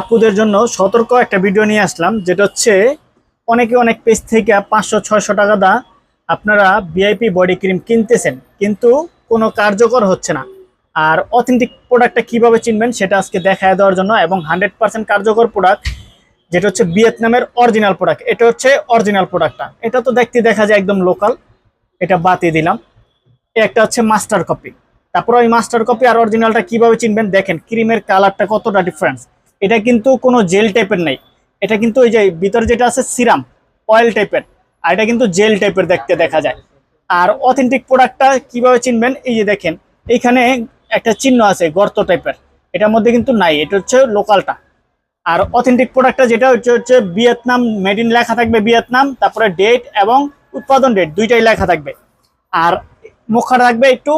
আপুদের জন্য সতর্ক একটা ভিডিও নিয়ে আসলাম, যেটা হচ্ছে অনেকে অনেক পেজ থেকে পাঁচশো, ছয়শো টাকা দা আপনারা ভিআইপি বডি ক্রিম কিনতেছেন, কিন্তু কোনো কার্যকর হচ্ছে না। আর অথেন্টিক প্রোডাক্টটা কীভাবে চিনবেন সেটা আজকে দেখায় দেওয়ার জন্য এবং হান্ড্রেড পার্সেন্ট কার্যকর প্রোডাক্ট যেটা হচ্ছে ভিয়েতনামের অরিজিনাল প্রোডাক্ট এটা হচ্ছে অরিজিনাল প্রোডাক্টটা এটা তো দেখতে দেখা যায় একদম লোকাল এটা বাতিয়ে দিলাম। একটা হচ্ছে মাস্টার কপি তারপর ওই মাস্টার কপি আর অরিজিনালটা কীভাবে চিনবেন দেখেন ক্রিমের কালারটা কতটা ডিফারেন্স এটা কিন্তু কোনো জেল টাইপের নেই। এটা কিন্তু ওই যে ভিতরে যেটা আছে সিরাম অয়েল টাইপের আর এটা কিন্তু জেল টাইপের দেখতে দেখা যায়। আর অথেন্টিক প্রোডাক্টটা কীভাবে চিনবেন? এই যে দেখেন, এইখানে একটা চিহ্ন আছে, গর্ত টাইপের এটার মধ্যে কিন্তু নাই, এটা হচ্ছে লোকালটা আর অথেন্টিক প্রোডাক্টটা যেটা হচ্ছে হচ্ছে ভিয়েতনাম মেড ইন লেখা থাকবে ভিয়েতনাম, তারপরে ডেট এবং উৎপাদন ডেট দুইটাই লেখা থাকবে। আর মুখটা থাকবে একটু,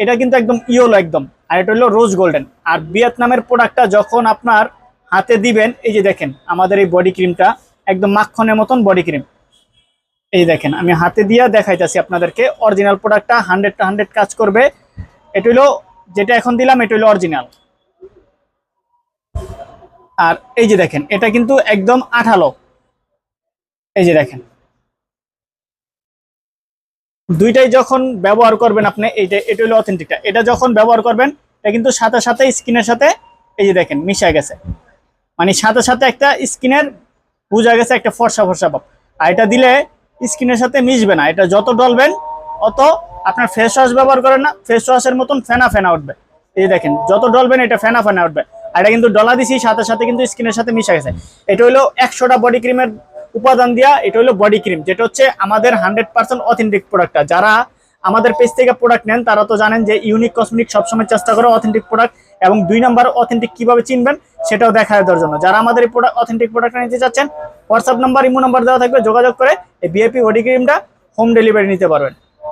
এটা কিন্তু একদম ইয়েলো একদম, আর এটা হলো রোজ গোল্ডেন আর ভিয়েতনামের প্রোডাক্টটা যখন আপনার হাতে দিবেন, এই যে দেখেন, আমাদের এই বডি ক্রিমটা একদম মাখনের মতন বডি ক্রিম এই দেখেন, আমি হাতে দিয়ে দেখাইতেছি আপনাদেরকে অরিজিনাল প্রোডাক্টটা হান্ড্রেড হান্ড্রেড কাজ করবে। এটা হলো যেটা এখন দিলাম, এটা হলো অরিজিনাল আর এই যে দেখেন, এটা কিন্তু একদম আঠালো। এই যে দেখেন। দুইটাই যখন ব্যবহার করবেন আপনি, এইটা, এটা হলো অথেন্টিকটা এটা যখন ব্যবহার করবেন, এটা কিন্তু সাথে সাথে স্কিনের সাথে, এই যে দেখেন, মিশে গেছে। মানে সাথে সাথে একটা স্কিনের বোঝা গেছে একটা ফর্সা ফর্সা ভাব। আর এটা দিলে স্কিনের সাথে মিশবে না। এটা যত ডলবেন, অত আপনার ফেস ওয়াশ ব্যবহার করেন না। ফেস ওয়াশের মতন ফেনা ফেনা উঠবে। এই দেখেন, যত ডলবেন এটা ফেনা ফেনা উঠবে। আর এটা কিন্তু ডলা দিছি, সাথে সাথে কিন্তু স্কিনের সাথে মিশে গেছে। এটা হলো একশোটা বডি ক্রিমের উপাদান দিয়া, এটা হলো বডি ক্রিম যেটা হচ্ছে আমাদের হান্ড্রেড পার্সেন্ট অথেন্টিক প্রোডাক্টটা যারা আমাদের পেজ থেকে প্রোডাক্ট নেন, তারা তো জানেন যে ইউনিক কসমেটিক সবসময় চেষ্টা করে অথেন্টিক প্রোডাক্ট এবং দুই নাম্বার অথেন্টিক কীভাবে চিনবেন সেটাও দেখা দেওয়ার জন্য। যারা আমাদের এই প্রোডাক্ট অথেন্টিক প্রোডাক্টটা নিতে চাচ্ছেন হোয়াটসঅ্যাপ নাম্বার ইমো নাম্বার দেওয়া থাকবে, যোগাযোগ করে এই বিএপি বডি ক্রিমটা হোম ডেলিভারি নিতে পারবেন।